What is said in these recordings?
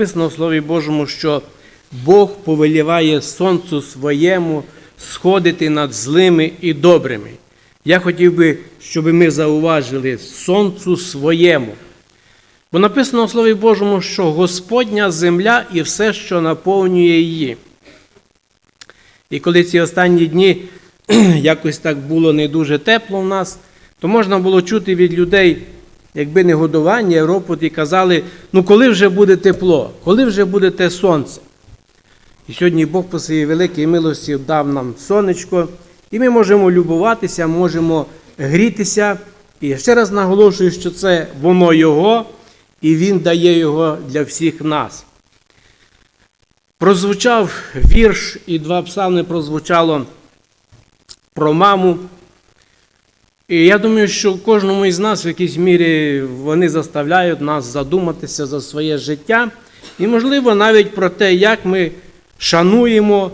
написано в Слові Божому, що Бог повеліває сонцю своєму сходити над злими і добрими. Я хотів би, щоб ми зауважили сонцю своєму. Бо написано в Слові Божому, що Господня земля і все, що наповнює її. І коли ці останні дні якось так було не дуже тепло в нас, то можна було чути від людей, якби не годування, і казали, ну коли вже буде тепло, коли вже буде те сонце. І сьогодні Бог по своїй великій милості дав нам сонечко, і ми можемо любуватися, можемо грітися. І ще раз наголошую, що це воно Його, і Він дає його для всіх нас. Прозвучав вірш, і два псалми прозвучало про маму. І я думаю, що кожному із нас в якійсь мірі вони заставляють нас задуматися за своє життя. І, можливо, навіть про те, як ми шануємо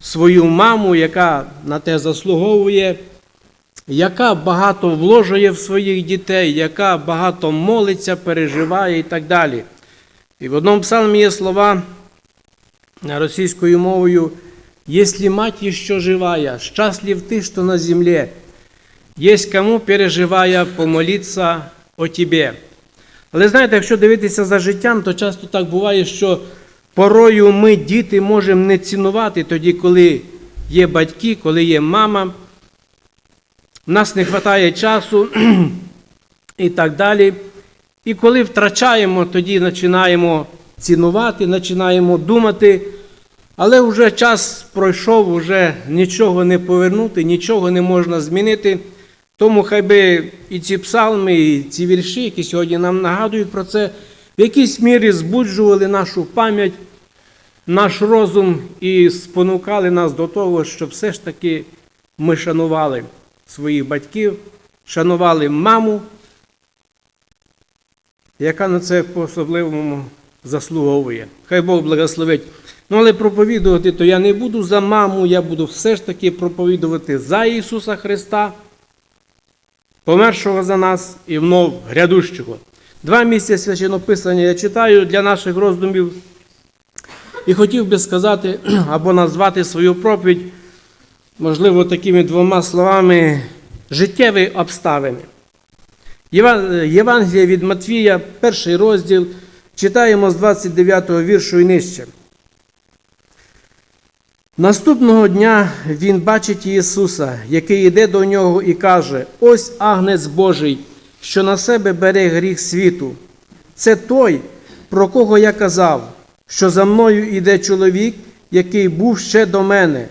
свою маму, яка на те заслуговує, яка багато вложує в своїх дітей, яка багато молиться, переживає і так далі. І в одному псалмі є слова російською мовою, «Если мать еще живая, счастлив ты, что на земле, есть кому, переживая, помолиться о тебе». Але знаєте, якщо дивитися за життям, то часто так буває, що порою ми, діти, можемо не цінувати тоді, коли є батьки, коли є мама. У нас не вистачає часу і так далі. І коли втрачаємо, тоді починаємо цінувати, починаємо думати, але вже час пройшов, вже нічого не повернути, нічого не можна змінити. Тому хай би і ці псалми, і ці вірші, які сьогодні нам нагадують про це, в якійсь мірі збуджували нашу пам'ять, наш розум і спонукали нас до того, щоб все ж таки ми шанували своїх батьків, шанували маму, яка на це по-особливому заслуговує. Хай Бог благословить. Ну, але проповідувати, то я не буду за маму, я буду все ж таки проповідувати за Ісуса Христа, помершого за нас і внов грядущого. Два місця священописання я читаю для наших роздумів і хотів би сказати або назвати свою проповідь, можливо, такими двома словами життєві обставини. Євангелія від Матвія, перший розділ, читаємо з 29 го віршу і нижче. Наступного дня він бачить Ісуса, який йде до нього і каже: Ось агнець Божий, що на себе бере гріх світу. Це той, про кого я казав, що за мною йде чоловік, який був ще до мене,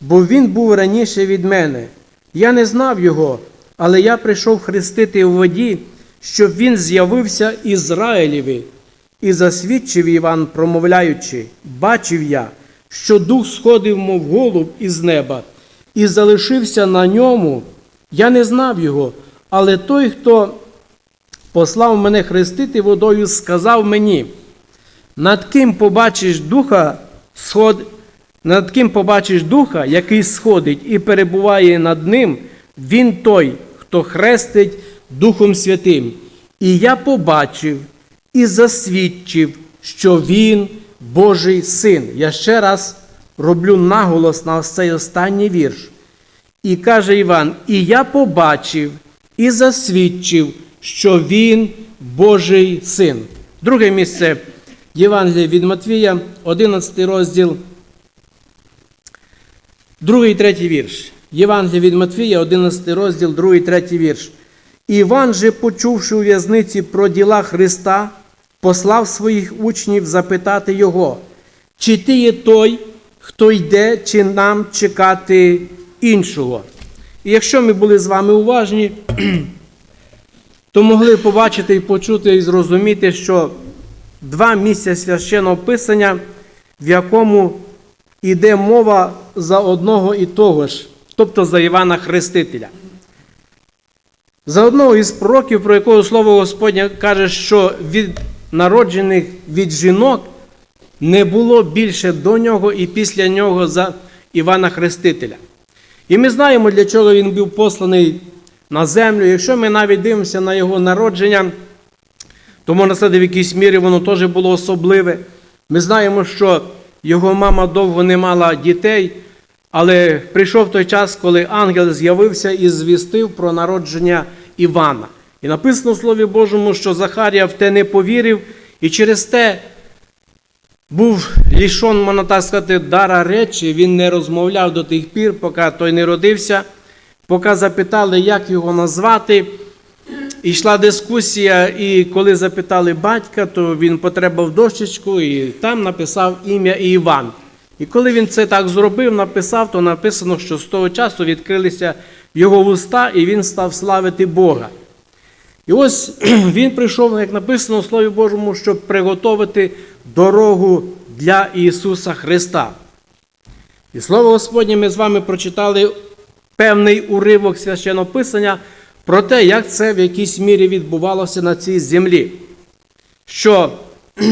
бо він був раніше від мене. Я не знав його, але я прийшов хрестити у воді, щоб він з'явився Ізраїлеві. І засвідчив Іван, промовляючи, бачив я, що дух сходив, мов голуб із неба, і залишився на ньому. Я не знав його, але той, хто послав мене хрестити водою, сказав мені, над ким побачиш духа, сход... над ким побачиш духа, який сходить і перебуває над ним, він той, хто хрестить Духом Святим. І я побачив і засвідчив, що він Божий син. Я ще раз роблю наголос на цей останній вірш. І каже Іван: І я побачив і засвідчив, що він Божий син. Друге місце Євангелія від Матвія, 11 розділ, другий і третій вірш. Євангелія від Матвія, 11 розділ, другий третій вірш. Іван же, почувши у в'язниці про діла Христа, послав своїх учнів запитати його, чи ти є той, хто йде, чи нам чекати іншого. І якщо ми були з вами уважні, то могли побачити і почути, і зрозуміти, що два місця священного писання, в якому йде мова за одного і того ж, тобто за Івана Хрестителя. За одного із пророків, про якого слово Господнє каже, що від народжених від жінок не було більше до нього і після нього за Івана Хрестителя. І ми знаємо, для чого він був посланий на землю. Якщо ми навіть дивимося на його народження, то можна в якійсь мірі воно теж було особливе. Ми знаємо, що його мама довго не мала дітей, але прийшов той час, коли ангел з'явився і звістив про народження Івана. І написано в Слові Божому, що Захарія в те не повірив, і через те був лішон, можна так сказати, дара речі, він не розмовляв до тих пір, поки той не родився, поки запитали, як його назвати. І йшла дискусія, і коли запитали батька, то він потребував дощечку і там написав ім'я Іван. І коли він це так зробив, написав, то написано, що з того часу відкрилися його вуста, і він став славити Бога. І ось він прийшов, як написано у Слові Божому, щоб приготувати дорогу для Ісуса Христа. І Слово Господнє ми з вами прочитали певний уривок священного Писання про те, як це в якійсь мірі відбувалося на цій землі. Що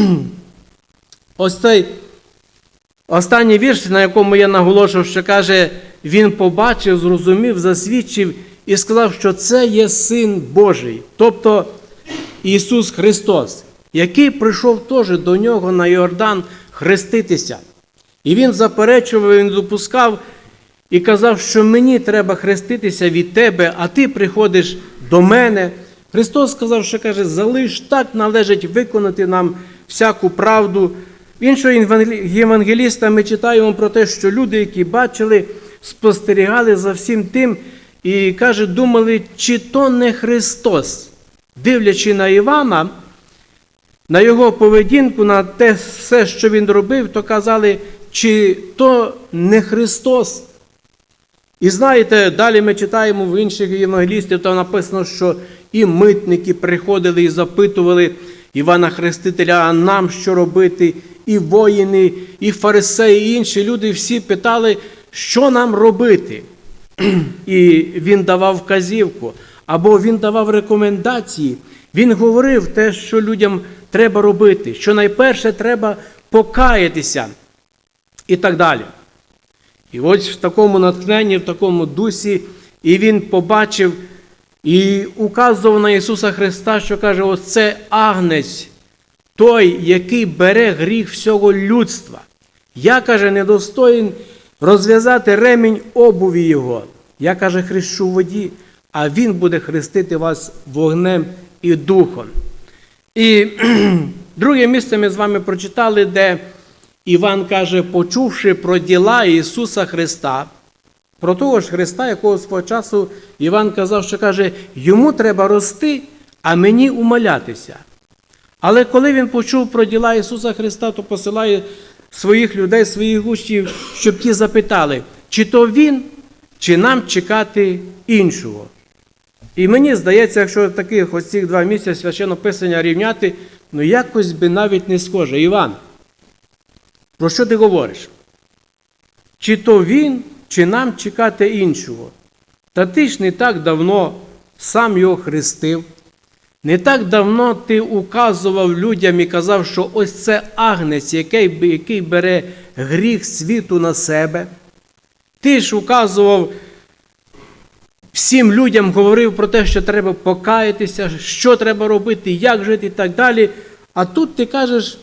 ось цей останній вірш, на якому я наголошував, що каже, він побачив, зрозумів, засвідчив і сказав, що це є Син Божий, тобто Ісус Христос, який прийшов теж до нього на Йордан хреститися. І він заперечував, він допускав і казав, що мені треба хреститися від тебе, а ти приходиш до мене. Христос сказав, що каже, залиш так належить виконати нам всяку правду. Іншого євангеліста ми читаємо про те, що люди, які бачили, спостерігали за всім тим і каже, думали, чи то не Христос, дивлячи на Івана, на його поведінку, на те все, що він робив, то казали, чи то не Христос. І знаєте, далі ми читаємо в інших євангелістів, там написано, що і митники приходили і запитували Івана Хрестителя, а нам що робити, і воїни, і фарисеї, і інші люди всі питали, що нам робити. І він давав вказівку, або він давав рекомендації. Він говорив те, що людям треба робити, що найперше треба покаятися і так далі. І ось в такому натхненні, в такому дусі, і він побачив і указував на Ісуса Христа, що каже: ось це агнець, той, який бере гріх всього людства. Я каже, недостоїн розв'язати ремінь обуві Його. Я каже, хрещу в воді, а Він буде хрестити вас вогнем і духом. І друге місце ми з вами прочитали, де Іван каже, почувши про діла Ісуса Христа, про того ж Христа, якого свого часу Іван казав, що каже, йому треба рости, а мені умолятися. Але коли він почув про діла Ісуса Христа, то посилає своїх людей, своїх гущів, щоб ті запитали, чи то Він, чи нам чекати іншого. І мені здається, якщо таких ось цих два місця священного писання рівняти, ну якось би навіть не схоже. Іван, про що ти говориш? Чи то він, чи нам чекати іншого? Та ти ж не так давно сам його хрестив, не так давно ти указував людям і казав, що ось це агнець, який, який бере гріх світу на себе. Ти ж указував всім людям, говорив про те, що треба покаятися, що треба робити, як жити і так далі. А тут ти кажеш,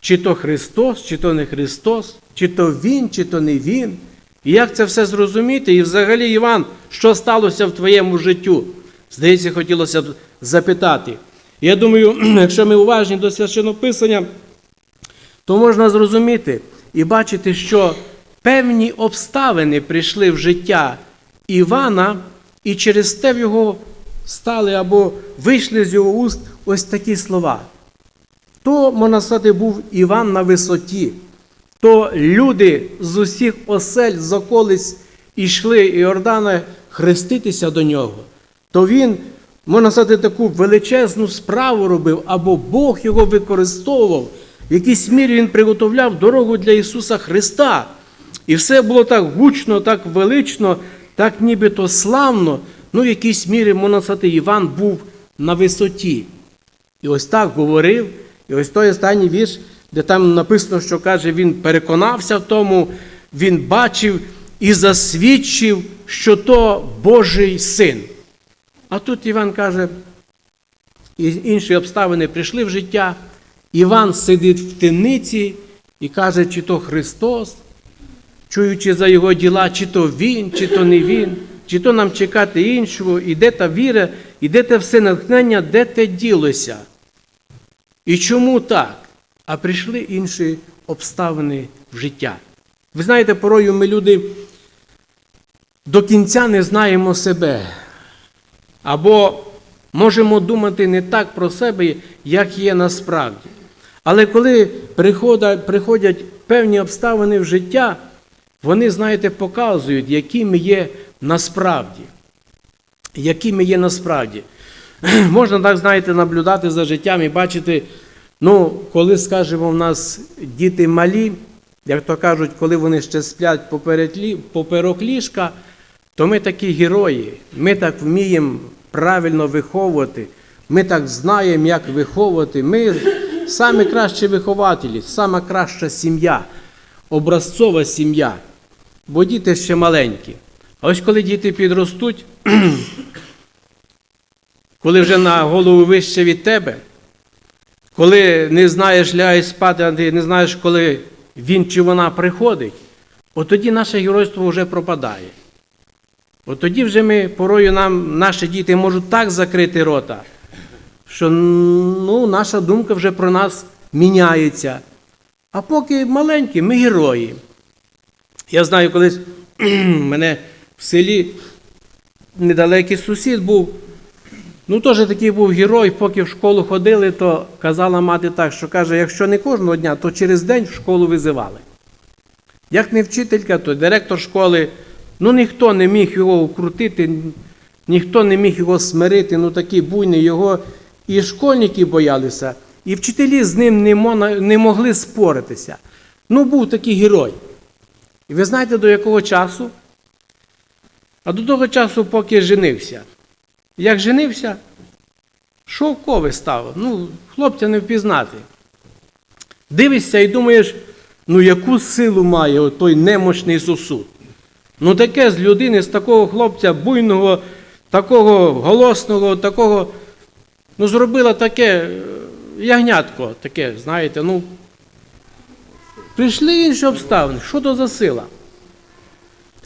чи то Христос, чи то не Христос, чи то Він, чи то не Він. І як це все зрозуміти? І взагалі, Іван, що сталося в твоєму життю? Здається, хотілося б запитати. Я думаю, якщо ми уважні до священного писання, то можна зрозуміти і бачити, що певні обставини прийшли в життя Івана, і через те в його стали або вийшли з його уст ось такі слова. То, можна сказати, був Іван на висоті, то люди з усіх осель з околиць йшли Іордана хреститися до нього, то він, можна сказати, таку величезну справу робив, або Бог його використовував, в якійсь мірі він приготовляв дорогу для Ісуса Христа. І все було так гучно, так велично, так нібито славно, ну в якійсь мірі, можна сказати, Іван був на висоті. І ось так говорив. І ось той останній вірш, де там написано, що каже, він переконався в тому, він бачив і засвідчив, що то Божий син. А тут Іван каже, і інші обставини прийшли в життя. Іван сидить в темниці і каже, чи то Христос, чуючи за його діла, чи то він, чи то не він, чи то нам чекати іншого, і де та віра, і де те все натхнення, де те ділося. І чому так? А прийшли інші обставини в життя. Ви знаєте, порою ми люди до кінця не знаємо себе. Або можемо думати не так про себе, як є насправді. Але коли приходять, певні обставини в життя, вони, знаєте, показують, які ми є насправді. Які є насправді. Можна так, знаєте, наблюдати за життям і бачити, ну, коли, скажімо, в нас діти малі, як то кажуть, коли вони ще сплять поперек ліжка, то ми такі герої. Ми так вміємо правильно виховувати, ми так знаємо, як виховувати. Ми самі кращі вихователі, сама краща сім'я, образцова сім'я. Бо діти ще маленькі. А ось коли діти підростуть, коли вже на голову вище від тебе, коли не знаєш, лягаєш спати, не знаєш, коли він чи вона приходить, от тоді наше геройство вже пропадає. От тоді вже ми порою нам наші діти можуть так закрити рота, що ну, наша думка вже про нас міняється. А поки маленькі, ми герої. Я знаю, колись мене в селі недалекий сусід був. Ну, теж такий був герой, поки в школу ходили, то казала мати так, що каже, якщо не кожного дня, то через день в школу визивали. Як не вчителька, то директор школи, ну ніхто не міг його укрутити, ніхто не міг його смирити, ну такий буйний його. І школьники боялися, і вчителі з ним не, могли споритися. Ну, був такий герой. І ви знаєте, до якого часу? А до того часу, поки женився. Як женився, шовковий став. Ну, хлопця не впізнати. Дивишся і думаєш, ну яку силу має той немощний сосуд. Ну таке з людини, з такого хлопця буйного, такого голосного, такого, ну, зробила таке е, ягнятко, таке, знаєте, ну. Прийшли інші обставини. Що то за сила?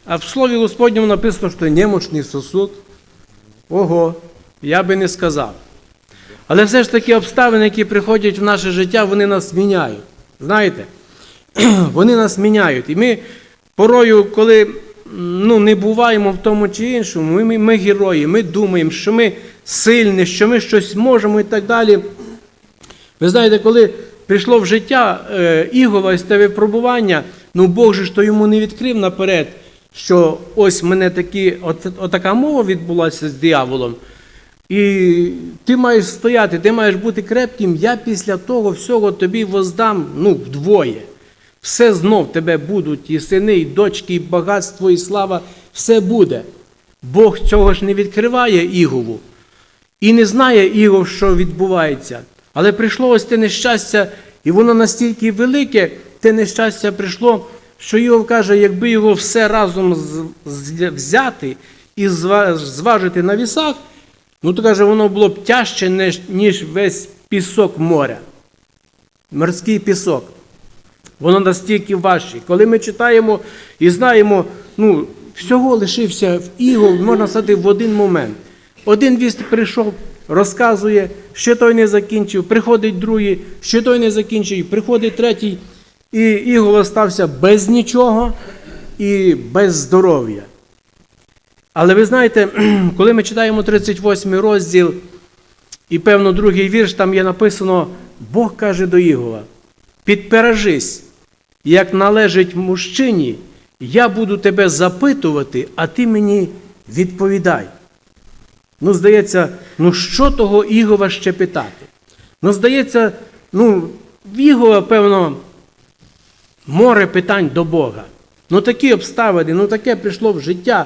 А в Слові Господньому написано, що немощний сосуд. Ого, я би не сказав. Але все ж таки обставини, які приходять в наше життя, вони нас міняють. Знаєте, вони нас міняють. І ми порою, коли ну, не буваємо в тому чи іншому, ми, ми, ми герої, ми думаємо, що ми сильні, що ми щось можемо і так далі. Ви знаєте, коли прийшло в життя е, Ігова ось те випробування, ну Бог же ж то йому не відкрив наперед, що ось мене такі, от, отака мова відбулася з дияволом. І ти маєш стояти, ти маєш бути крепким, я після того всього тобі воздам ну, вдвоє. Все знов тебе будуть, і сини, і дочки, і багатство, і слава, все буде. Бог цього ж не відкриває Ігову. І не знає Ігов, що відбувається. Але прийшло ось те нещастя, і воно настільки велике, те нещастя прийшло, що Ігов каже, якби його все разом взяти і зважити на вісах, ну то каже, воно було б тяжче, ніж весь пісок моря. Морський пісок. Воно настільки важче. Коли ми читаємо і знаємо, ну, всього лишився в Ігов, можна сказати, в один момент. Один віст прийшов, розказує, ще той не закінчив, приходить другий, ще той не закінчив, приходить третій, і Ігор остався без нічого і без здоров'я. Але ви знаєте, коли ми читаємо 38 розділ, і певно другий вірш, там є написано, Бог каже до Ігова, підпережись, як належить мужчині, я буду тебе запитувати, а ти мені відповідай. Ну, здається, ну що того Ігова ще питати? Ну, здається, ну, Ігова, певно, море питань до Бога. Ну такі обставини, ну таке прийшло в життя.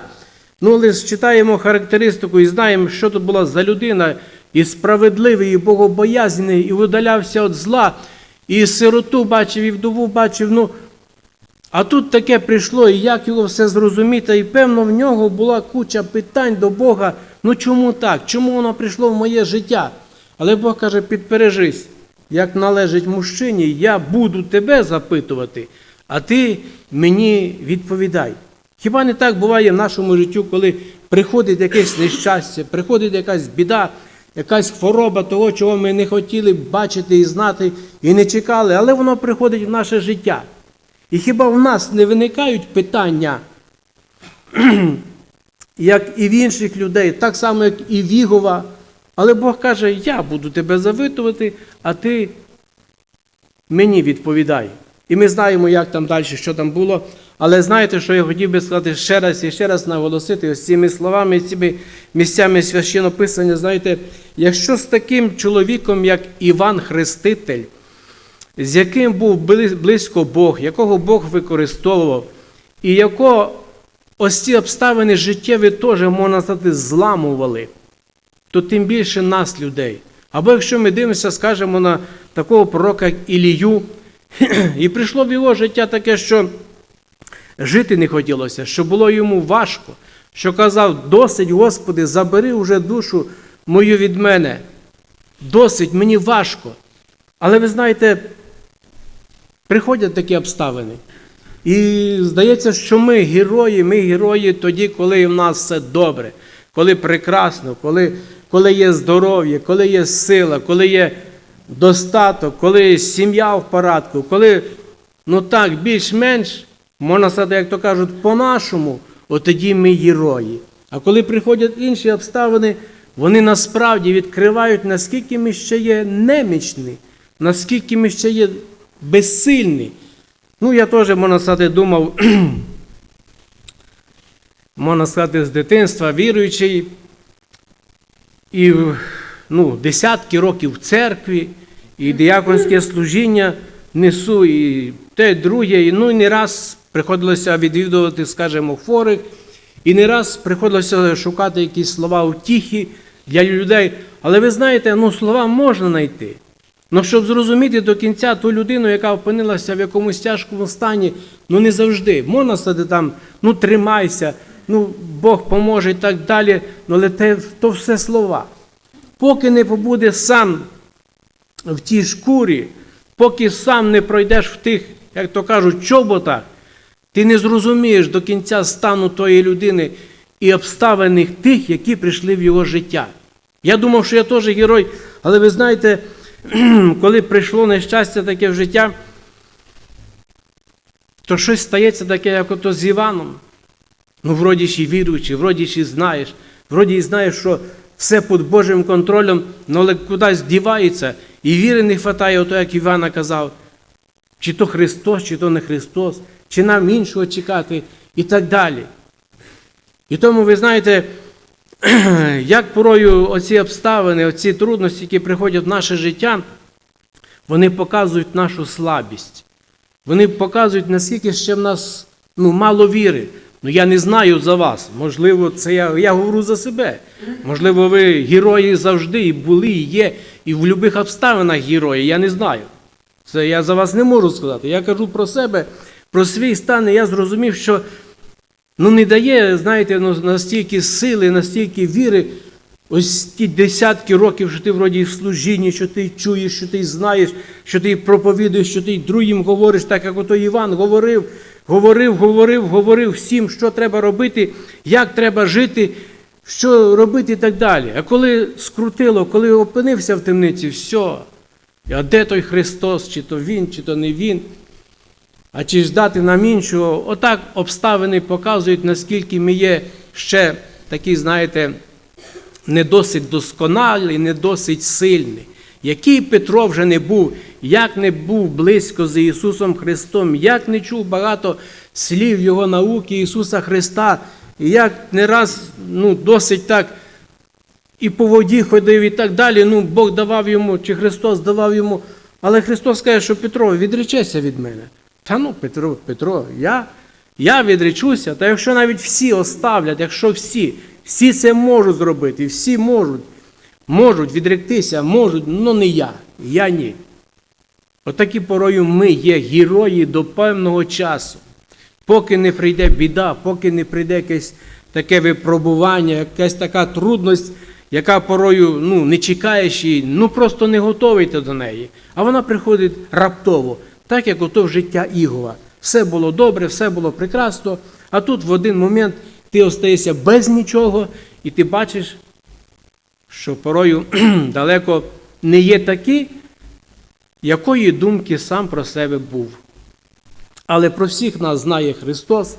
Ну, лише читаємо характеристику і знаємо, що то була за людина, і справедливий, і богобоязний, і видалявся від зла, і сироту бачив, і вдову бачив. Ну, а тут таке прийшло, і як його все зрозуміти, і певно в нього була куча питань до Бога. Ну чому так? Чому воно прийшло в моє життя? Але Бог каже, підпережись, як належить мужчині, я буду тебе запитувати, а ти мені відповідай. Хіба не так буває в нашому життю, коли приходить якесь нещастя, приходить якась біда, якась хвороба того, чого ми не хотіли бачити і знати, і не чекали, але воно приходить в наше життя. І хіба в нас не виникають питання, як і в інших людей, так само, як і в Ігова, але Бог каже, я буду тебе завитувати, а ти мені відповідай. І ми знаємо, як там далі, що там було. Але знаєте, що я хотів би сказати ще раз і ще раз наголосити ось цими словами, цими місцями священного писання, знаєте, якщо з таким чоловіком, як Іван Хреститель, з яким був близько Бог, якого Бог використовував, і якого ось ці обставини життєві теж, можна сказати, зламували, то тим більше нас, людей. Або якщо ми дивимося, скажемо на такого пророка, як Ілію, і прийшло в його життя таке, що жити не хотілося, що було йому важко, що казав: досить, Господи, забери вже душу мою від мене. Досить, мені важко. Але ви знаєте, приходять такі обставини. І здається, що ми герої, ми герої тоді, коли в нас все добре, коли прекрасно, коли, коли є здоров'я, коли є сила, коли є достаток, коли сім'я в порядку, коли, ну так, більш-менш, можна як то кажуть, по-нашому, от тоді ми герої. А коли приходять інші обставини, вони насправді відкривають, наскільки ми ще є немічні, наскільки ми ще є безсильні. Ну, я теж, можна думав, можна сказати, з дитинства віруючий, і ну, десятки років в церкві, і дияконське служіння несу, і те, друге, і ну і не раз приходилося відвідувати, скажімо, хворих, і не раз приходилося шукати якісь слова утіхи для людей. Але ви знаєте, ну, слова можна знайти. Ну, щоб зрозуміти до кінця ту людину, яка опинилася в якомусь тяжкому стані, ну не завжди. Можна стати там, ну тримайся, ну Бог поможе і так далі. Ну, але те, то все слова. Поки не побуде сам в тій шкурі, поки сам не пройдеш в тих, як то кажуть, чоботах, ти не зрозумієш до кінця стану тої людини і обставин тих, які прийшли в його життя. Я думав, що я теж герой, але ви знаєте, коли прийшло нещастя таке в життя, то щось стається таке, як ото з Іваном. Ну, вроді ж і віруючий, вроді ж і знаєш, вроді і знаєш, що все під Божим контролем, ну, але кудись дівається, і віри не вистачає, ото як Івана казав, чи то Христос, чи то не Христос, чи нам іншого чекати, і так далі. І тому, ви знаєте, як порою оці обставини, оці трудності, які приходять в наше життя, вони показують нашу слабість. Вони показують, наскільки ще в нас ну, мало віри. Ну я не знаю за вас. Можливо, це я, я говорю за себе. Можливо, ви герої завжди і були, і є, і в будь-яких обставинах герої. Я не знаю. Це я за вас не можу сказати. Я кажу про себе, про свій стан, і я зрозумів, що ну, не дає, знаєте, ну, настільки сили, настільки віри, ось ті десятки років, що ти вроді в служінні, що ти чуєш, що ти знаєш, що ти проповідуєш, що ти другим говориш, так як ото Іван говорив, говорив, говорив, говорив всім, що треба робити, як треба жити, що робити і так далі. А коли скрутило, коли опинився в темниці, все. А де той Христос, чи то Він, чи то не Він? А чи ждати нам іншого? Отак обставини показують, наскільки ми є ще такі, знаєте, не досить досконалі, не досить сильні. Який Петро вже не був, як не був близько з Ісусом Христом, як не чув багато слів Його науки Ісуса Христа, і як не раз ну, досить так і по воді ходив, і так далі. Ну, Бог давав йому, чи Христос давав йому. Але Христос каже, що Петро, відречеся від мене. Та ну, Петро, Петро, я, я відречуся, та якщо навіть всі оставлять, якщо всі, всі це можуть зробити, всі можуть, можуть відректися, можуть, ну не я, я ні. Отакі порою ми є герої до певного часу. Поки не прийде біда, поки не прийде якесь таке випробування, якась така трудність, яка порою ну, не чекаєш її, ну просто не готовий ти до неї. А вона приходить раптово, так як ото життя Ігова. Все було добре, все було прекрасно, а тут в один момент ти остаєшся без нічого, і ти бачиш, що порою далеко не є такий, якої думки сам про себе був. Але про всіх нас знає Христос,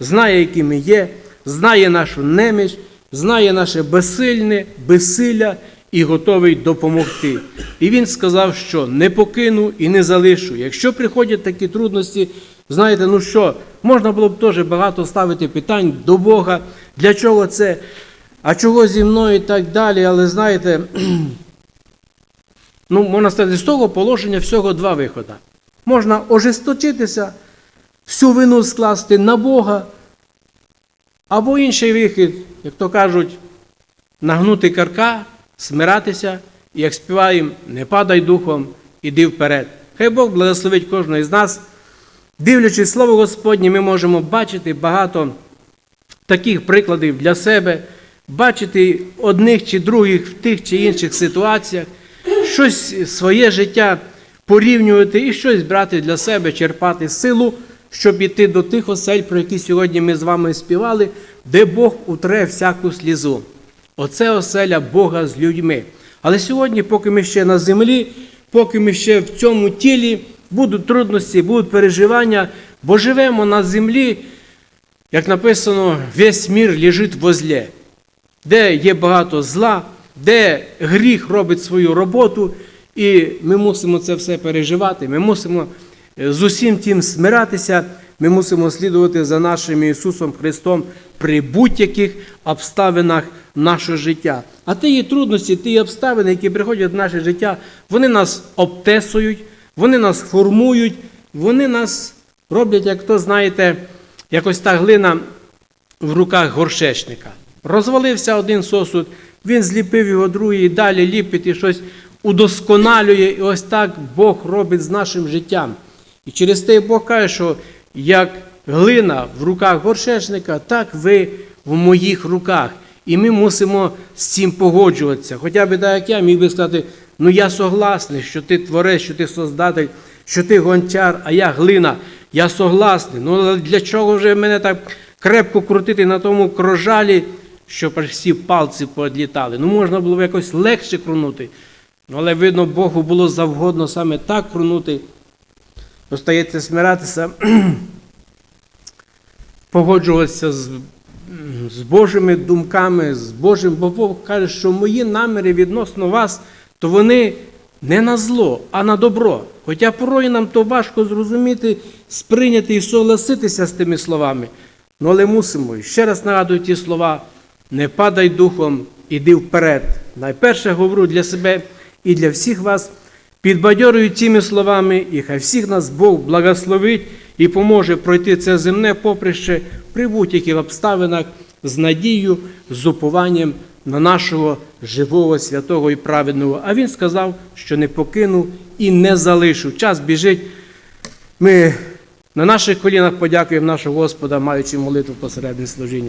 знає, які ми є, знає нашу неміч, знає наше безсильне, безсилля і готовий допомогти. І Він сказав, що не покину і не залишу. Якщо приходять такі трудності, знаєте, ну що, можна було б теж багато ставити питань до Бога, для чого це, а чого зі мною і так далі. Але знаєте, ну, можна сказати, з того положення всього два виходи. Можна ожесточитися, всю вину скласти на Бога, або інший вихід, як то кажуть, нагнути карка, смиратися, і як співаємо, не падай духом, іди вперед. Хай Бог благословить кожного із нас. Дивлячись Слово Господнє, ми можемо бачити багато таких прикладів для себе, бачити одних чи других в тих чи інших ситуаціях, щось своє життя порівнювати і щось брати для себе, черпати силу, щоб іти до тих осель, про які сьогодні ми з вами співали, де Бог утре всяку слізу. Оце оселя Бога з людьми. Але сьогодні, поки ми ще на землі, поки ми ще в цьому тілі, будуть трудності, будуть переживання, бо живемо на землі, як написано, весь мір лежить возле, де є багато зла, де гріх робить свою роботу, і ми мусимо це все переживати. Ми мусимо е, з усім тим смиратися, ми мусимо слідувати за нашим Ісусом Христом при будь-яких обставинах нашого життя. А ті трудності, ті обставини, які приходять в наше життя, вони нас обтесують, вони нас формують, вони нас роблять, як то знаєте, якось та глина в руках горшечника. Розвалився один сосуд, він зліпив його другий, і далі ліпить і щось удосконалює. І ось так Бог робить з нашим життям. І через те Бог каже, що як глина в руках горшечника, так ви в моїх руках. І ми мусимо з цим погоджуватися. Хоча б так як я міг би сказати, ну я согласний, що ти творець, що ти создатель, що ти гончар, а я глина. Я согласний. Ну для чого вже мене так крепко крутити на тому крожалі, щоб всі пальці поодлітали? Ну можна було б якось легше крунути. Ну, але видно, Богу було завгодно саме так крунути. Остається смиратися, погоджуватися з, з Божими думками, з Божим, бо Бог каже, що мої наміри відносно вас, то вони не на зло, а на добро. Хоча порой нам то важко зрозуміти, сприйняти і согласитися з тими словами. Ну, але мусимо. І ще раз нагадую ті слова: не падай духом, іди вперед. Найперше говорю для себе і для всіх вас. Підбадьорюю цими словами, і хай всіх нас Бог благословить і поможе пройти це земне поприще при будь-яких обставинах з надією, з упованням на нашого живого, святого і праведного. А він сказав, що не покину і не залишу. Час біжить. Ми на наших колінах подякуємо нашого Господа, маючи молитву посередині служіння.